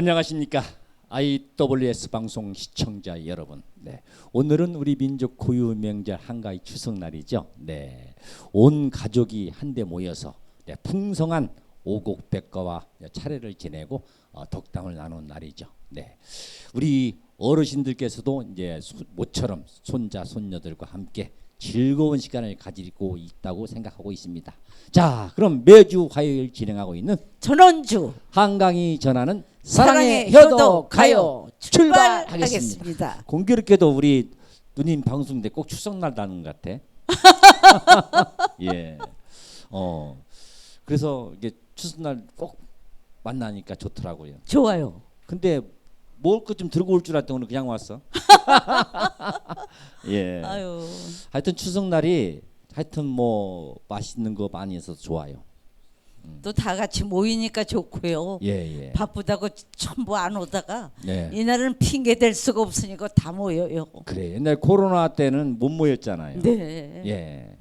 안녕하십니까 IWS 방송 시청자 여러분. 네, 오늘은 우리 민족 고유 명절 한가위 추석 날이죠. 네, 온 가족이 한데 모여서 네, 풍성한 오곡백과와 차례를 지내고 어, 덕담을 나눈 날이죠. 네, 우리 어르신들께서도 이제 소- 모처럼 손자 손녀들과 함께 즐거운 시간을 가지고 있다고 생각하고 있습니다. 자, 그럼 매주 화요일 진행하고 있는 전원주 한강이 전하는 사랑의 효도 가요 출발하겠습니다. 공교롭게도 우리 누님 방송 때꼭 추석날 나는 것 같아. 예. 어. 그래서 이게 추석날 꼭 만나니까 좋더라고요. 좋아요. 근데 먹을 것 좀 들고 올 줄 알았더니 오늘 그냥 왔어. 예. 아유 하여튼 추석날이 하여튼 뭐 맛있는 거 많이 있어서 좋아요. 또 다 같이 모이니까 좋고요. 예, 예. 바쁘다고 전부 안 오다가 네. 이날은 핑계 댈 수가 없으니까 다 모여요. 그래. 옛날 코로나 때는 못 모였잖아요. 네. 예.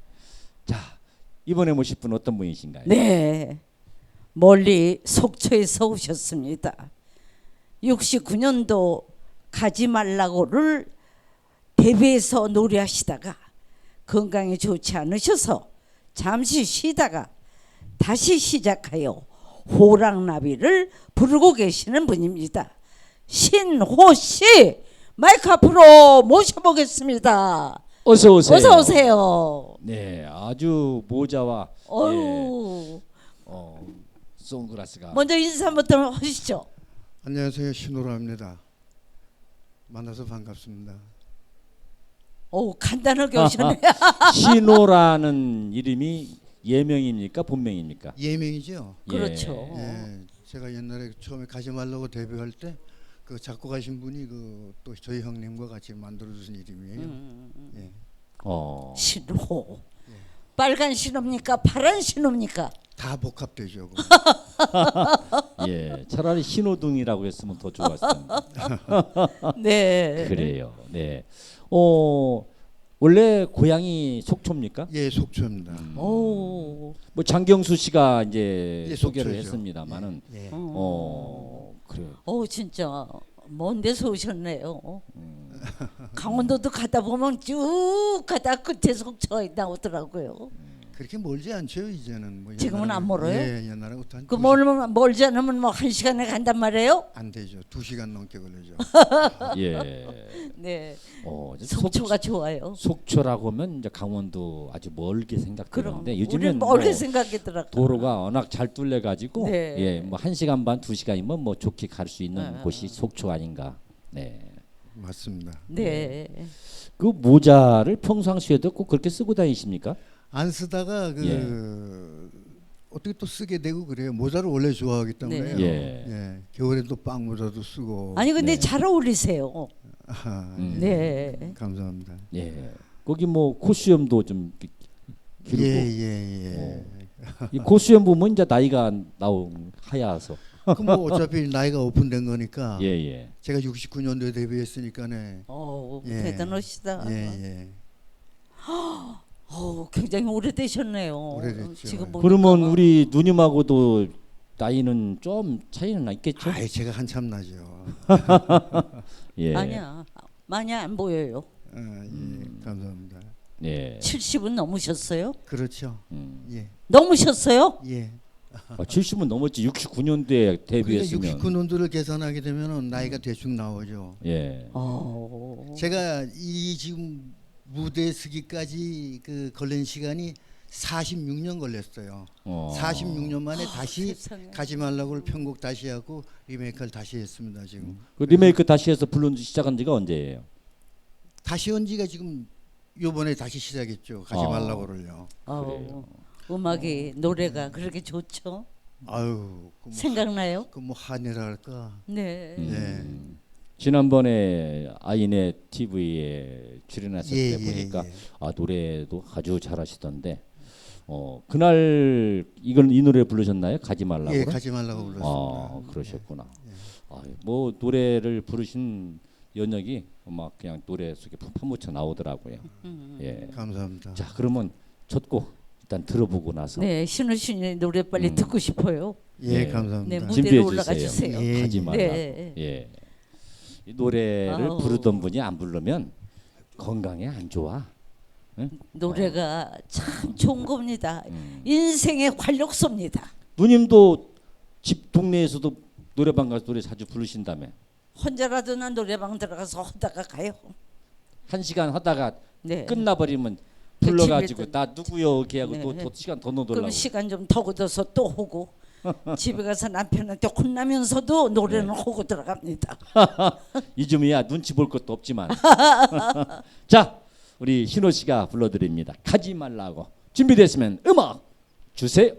자 이번에 모실 분 어떤 분이신가요? 네. 멀리 속초에서 오셨습니다. 69년도 가지 말라고를 데뷔해서 노래하시다가 건강이 좋지 않으셔서 잠시 쉬다가 다시 시작하여 호랑나비를 부르고 계시는 분입니다. 신호 씨 마이크 앞으로 모셔보겠습니다. 어서 오세요. 어서 오세요. 네, 아주 모자와 예, 어유 어, 선글라스가 먼저 인사부터 하시죠. 안녕하세요 신호라입니다. 만나서 반갑습니다. 오 간단하게 오셨네. 신호라는 이름이 예명입니까 본명입니까? 예명이죠. 그렇죠. 예, 제가 옛날에 처음에 가지 말라고 데뷔할 때 그 작곡하신 분이 그 또 저희 형님과 같이 만들어 주신 이름이에요. 음. 예. 어. 신호. 빨간 신호입니까? 파란 신호입니까? 다 복합되죠. 그거. 예, 차라리 신호등이라고 했으면 더 좋았을 텐데. 네. 그래요. 네. 어, 원래 고향이 속초입니까? 예, 속초입니다. 오. 뭐 장경수 씨가 이제 예, 소개를 속초죠. 했습니다만은 예. 어, 그래요. 오 진짜 먼 데서 오셨네요. 음. 강원도도 가다 보면 쭉 가다 끝에 속초가 나오더라고요. 그렇게 멀지 않죠 이제는. 뭐 지금은 안 멀어요? 예, 옛날에 한그두 멀면 멀지 않으면 뭐 한 시간에 간단 말이에요? 시- 안 되죠. 두 시간 넘게 걸리죠. 예. 네. 어, 이제 속초가 좋아요. 속초라고 하면 이제 강원도 아주 멀게 그럼 생각되는데 우리는 요즘은 멀게 뭐 생각하더라고. 도로가 워낙 잘 뚫려 가지고 네. 예, 뭐한 시간 반, 두 시간이면 뭐 좋게 갈 수 있는 아. 곳이 속초 아닌가. 네. 맞습니다. 네. 그 모자를 평상시에도 꼭 그렇게 쓰고 다니십니까? 안 쓰다가 그 예. 어떻게 또 쓰게 되고 그래요. 모자를 원래 좋아하기 때문에 네. 예. 예. 겨울에도 빵 모자도 쓰고. 아니 근데 네. 잘 어울리세요. 아하, 음. 예. 네. 감사합니다. 예. 거기 뭐 코수염도 좀 기- 길고 예예 예. 이 코수염 보면 이제 나이가 나온 하야서. 그뭐 어차피 나이가 오픈된 거니까 예, 예. 제가 69년도에 데뷔했으니까네. 오 예. 대단하시다. 예 예. 오 굉장히 오래되셨네요. 오래됐죠. 지금 보니까. 그러면 우리 누님하고도 나이는 좀 차이는 있겠죠? 아이 제가 한참 나죠. 예. 아니야 많이 안 보여요. 아, 예 감사합니다. 예. 70은 넘으셨어요? 그렇죠. 음. 예 넘으셨어요? 예. 아, 70은 넘었지. 69년도에 그러니까 데뷔했으면. 69년도를 계산하게 되면은 나이가 대충 나오죠. 예. 어. 제가 이 지금 무대 서기까지 그 걸린 시간이 46년 걸렸어요. 어. 46년 만에 다시 세상에. 가지 말라고를 편곡 다시 하고 리메이크를 다시 했습니다. 지금 그 리메이크 다시 해서 불러 시작한 지가 언제예요? 다시 한 지가 지금 요번에 다시 시작했죠. 가지 어. 말라고를요. 어. 그래요. 음악이 노래가 그렇게 좋죠? 아유, 그 뭐, 생각나요? 그뭐 한이라 할까? 네. 음. 지난번에 아이넷 TV에 출연했을 예, 때 예, 보니까 예. 아 노래도 아주 잘하시던데 어 그날 이걸 이 노래 부르셨나요? 가지 말라고. 예, 가지 말라고 불렀습니다. 아 그러셨구나. 아, 뭐 노래를 부르신 연역이 막 그냥 노래 속에 푹 파묻혀 나오더라고요. 음. 예. 감사합니다. 자 그러면 첫 곡 일단 들어보고 나서 네, 신우 씨의 노래 빨리 음. 듣고 싶어요. 예, 네. 감사합니다. 네, 무대로 준비해 올라가 주세요. 주세요. 예, 가지 예. 말라고. 네. 예. 이 노래를 아우. 부르던 분이 안 부르면 건강에 안 좋아. 노래가 참 좋은 겁니다. 음. 인생의 활력소입니다. 누님도 집 동네에서도 노래방 가서 노래 자주 부르신다며. 혼자라도 난 노래방 들어가서 하다가 가요. 한 시간 하다가 네. 끝나버리면 그 불러가지고 나 누구요 이렇게 하고 네. 또, 또 시간 더 넣어달라고. 그럼 시간 좀더 굳어서 또 하고 집에 가서 남편한테 혼나면서도 노래는 네. 하고 들어갑니다. 이쯤이야 눈치 볼 것도 없지만. 자, 우리 신호 씨가 불러드립니다. 가지 말라고. 준비됐으면 음악 주세요.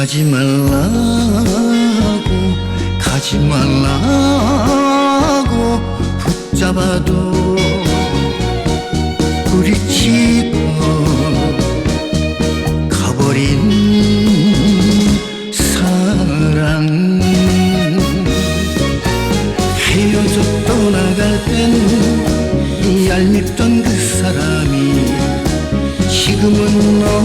가지 말라고 가지 말라고 붙잡아도 부딪히고 가버린 사랑 헤어져 떠나갈 땐 얄밉던 그 사람이 지금은 어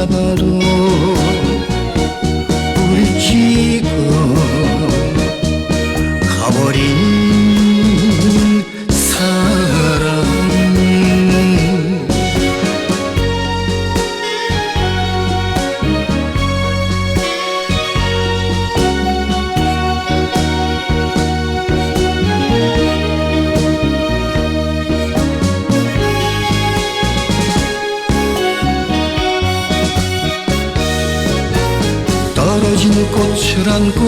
sabado. 떨어진 꽃을 안고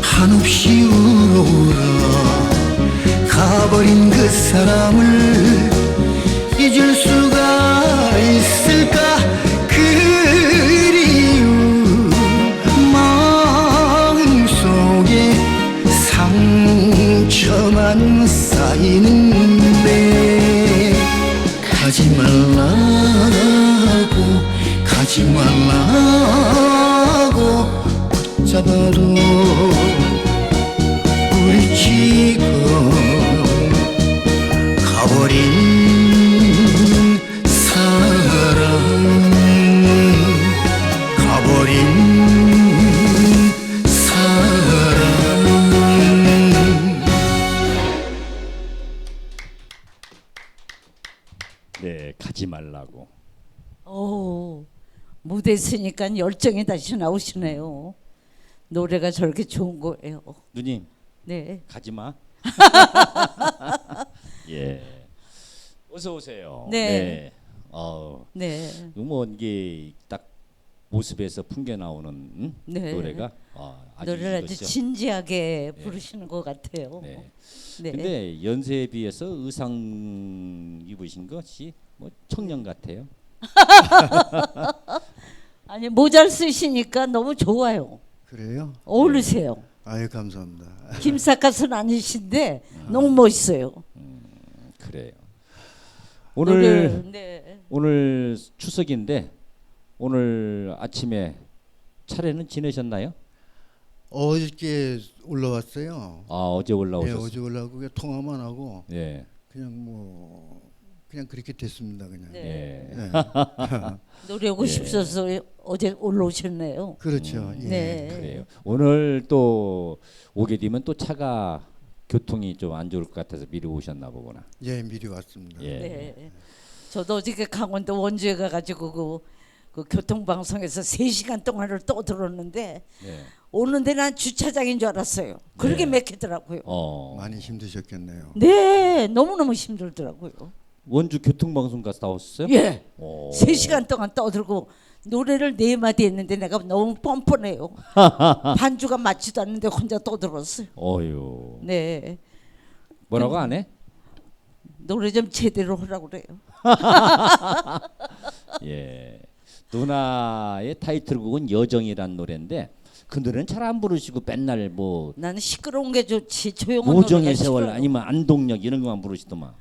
한없이 울어오라 가버린 그 사람을 잊을 수 부딪히고 가버린 사랑 가버린 사랑 네, 가지 말라고. 오, 무대 쓰니까 열정이 다시 나오시네요. 노래가 저렇게 좋은 거예요. 누님 네. 가지 마. 예. 어서 오세요. 네. 어, 네. 뭐 이게 딱 모습에서 풍겨 나오는 음? 네. 노래가 어, 아주 노래를 아주. 진지하게 부르시는 것 같아요. 네. 네. 근데 연세에 비해서 의상 입으신 것이 뭐 청년 같아요. 아니 모자를 쓰시니까 너무 좋아요. 그래요? 어울리세요. 아유 감사합니다. 김사갓은 아니신데 너무 멋있어요. 그래요. 오늘 노래, 네. 오늘 추석인데 오늘 아침에 차례는 지내셨나요? 어저께 올라왔어요. 아 어제 예, 올라오셨어요. 어제 올라오고 통화만 하고 예. 그냥 뭐 그냥 그렇게 됐습니다 그냥. 네. 예. 네. 노래 오고 싶어서 어제 올라오셨네요. 그렇죠. 예. 네. 그래요. 오늘 또 오게 되면 또 차가 교통이 좀 안 좋을 것 같아서 미리 오셨나 보구나. 예, 미리 왔습니다. 예. 네. 저도 어저께 강원도 원주에 가가지고 그, 그 교통방송에서 3시간 동안을 또 들었는데 예. 오는데 난 주차장인 줄 알았어요. 그렇게 네. 막히더라고요. 어. 많이 힘드셨겠네요. 네, 너무너무 힘들더라고요. 원주 교통방송 가서 나왔어요? 예. 오. 세 시간 동안 떠들고 노래를 네 마디 했는데 내가 너무 뻔뻔해요. 반주가 맞지도 않는데 혼자 떠들었어요. 어유. 네. 뭐라고 안 해? 노래 좀 제대로 하라고 그래요. 예. 누나의 타이틀곡은 여정이란 노래인데 그 노래는 잘 안 부르시고 맨날 뭐 나는 시끄러운 게 좋지 조용한 노래가 세월 싫어요. 아니면 안동역 이런 것만 부르시더만.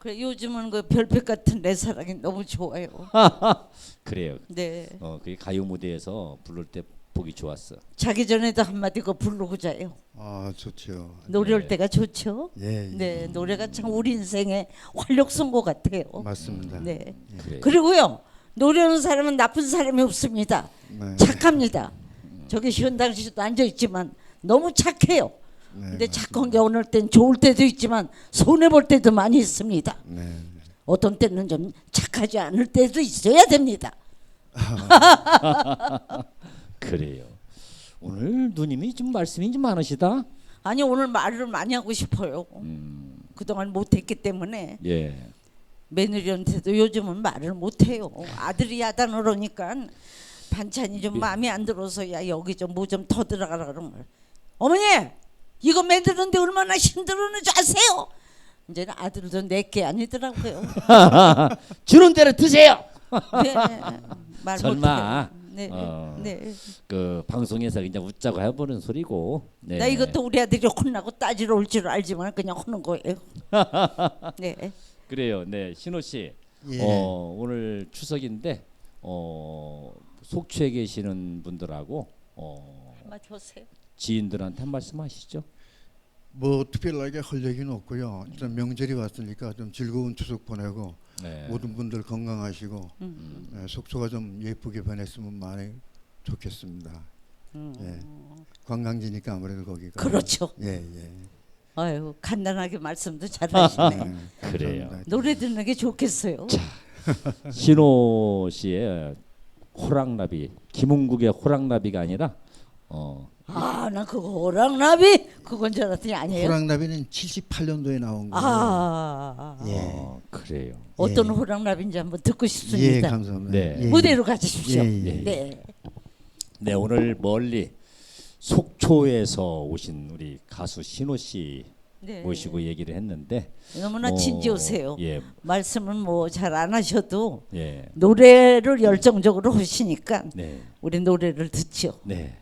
그래 요즘은 그 별빛 같은 내 사랑이 너무 좋아요. 그래요. 네. 어, 그게 가요 무대에서 부를 때 보기 좋았어. 자기 전에도 한마디 그 부르고 자요. 아 좋죠. 노래할 네. 때가 좋죠. 예, 예. 네, 노래가 참 우리 인생의 활력소인 같아요. 맞습니다. 네. 그래. 그리고요 노래하는 사람은 나쁜 사람이 없습니다. 네. 착합니다. 저기 현당 씨도 앉아 있지만 너무 착해요. 네, 근데 착한 게 어느 땐 좋을 때도 있지만 손해 볼 때도 많이 있습니다. 네. 어떤 때는 좀 착하지 않을 때도 있어야 됩니다. 그래요. 오늘 누님이 좀 말씀이 좀 많으시다. 아니 오늘 말을 많이 하고 싶어요. 음, 그동안 못했기 때문에 예. 며느리한테도 요즘은 말을 못해요. 아들이 야단을 하니까 반찬이 좀 예. 마음에 안 들어서 야 여기 좀 뭐 좀 더 들어가라 그러면 어머니 이거 만드는데 얼마나 힘들었는지 아세요? 이제는 아들도 내게 아니더라고요. 주는 대로 드세요. 네, 말 설마. 네, 어. 네. 그 방송에서 그냥 웃자고 해보는 소리고. 네. 나 이것도 우리 아들이 혼나고 따지러 올 줄 알지만 그냥 하는 거예요. 네. 그래요. 네, 신호 씨. 예. 어, 오늘 추석인데 어, 속초에 계시는 분들하고 어, 맞춰세요. 지인들한테 한 말씀 하시죠. 뭐 특별하게 할 얘기는 없고요. 일단 명절이 왔으니까 좀 즐거운 추석 보내고 네. 모든 분들 건강하시고 음. 네, 속초가 좀 예쁘게 변했으면 많이 좋겠습니다. 음. 예. 관광지니까 아무래도 거기가 그렇죠. 예, 예. 아유 간단하게 말씀도 잘하시네. 네, 그래요. 감사합니다. 노래 듣는 게 좋겠어요. 신호 씨의 호랑나비 김웅국의 호랑나비가 아니라 어, 아, 나 그거 오랑나비 그건 줄 알았더니 아니에요. 호랑나비는 78년도에 나온 거예요. 아, 예. 어, 그래요. 어떤 예. 호랑나비인지 한번 듣고 예, 싶습니다. 감사합니다. 네. 예, 무대로 가주십시오. 예, 예. 예. 네. 네, 오늘 멀리 속초에서 오신 우리 가수 신호 씨 네. 모시고 얘기를 했는데 너무나 뭐, 진지하세요. 예, 말씀은 뭐 잘 안 하셔도 예, 노래를 열정적으로 하시니까 네, 우리 노래를 듣죠. 네.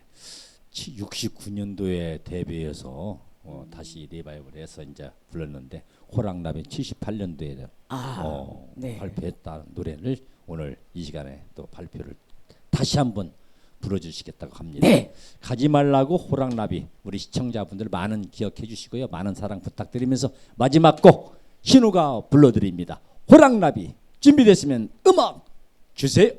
69년도에 데뷔해서 어, 다시 리바이벌 해서 이제 불렀는데 호랑나비 78년도에 아, 어, 네. 발표했다 노래를 오늘 이 시간에 또 발표를 다시 한번 불러주시겠다고 합니다. 네. 가지 말라고 호랑나비 우리 시청자분들 많은 기억해 주시고요. 많은 사랑 부탁드리면서 마지막 곡 신우가 불러드립니다. 호랑나비 준비됐으면 음악 주세요.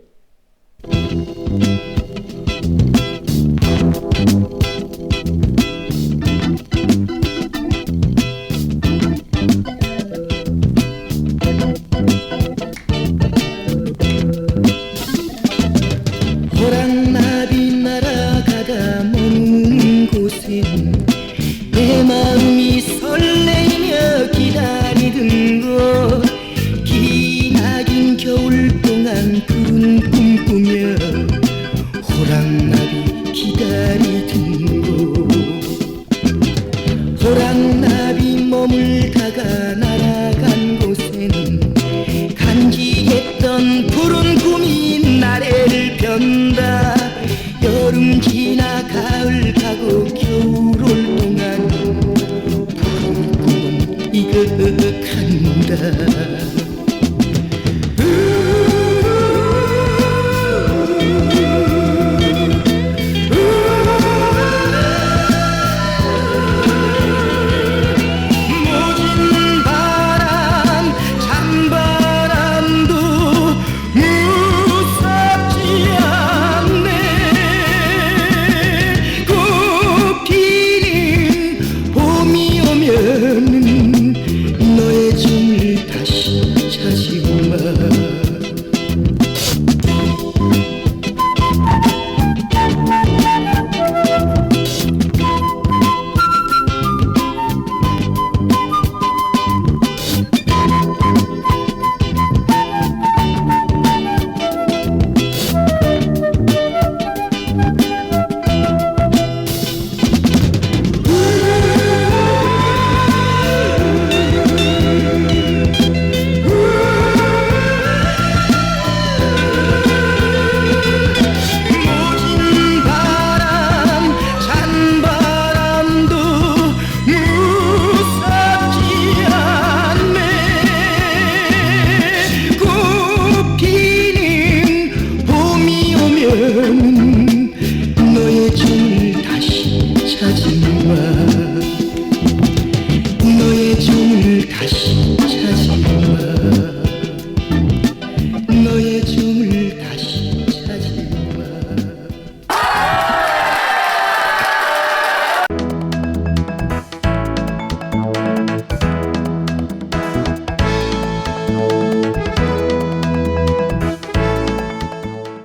하려는 너의 종을 다시 찾지 마. 너의 종을 다시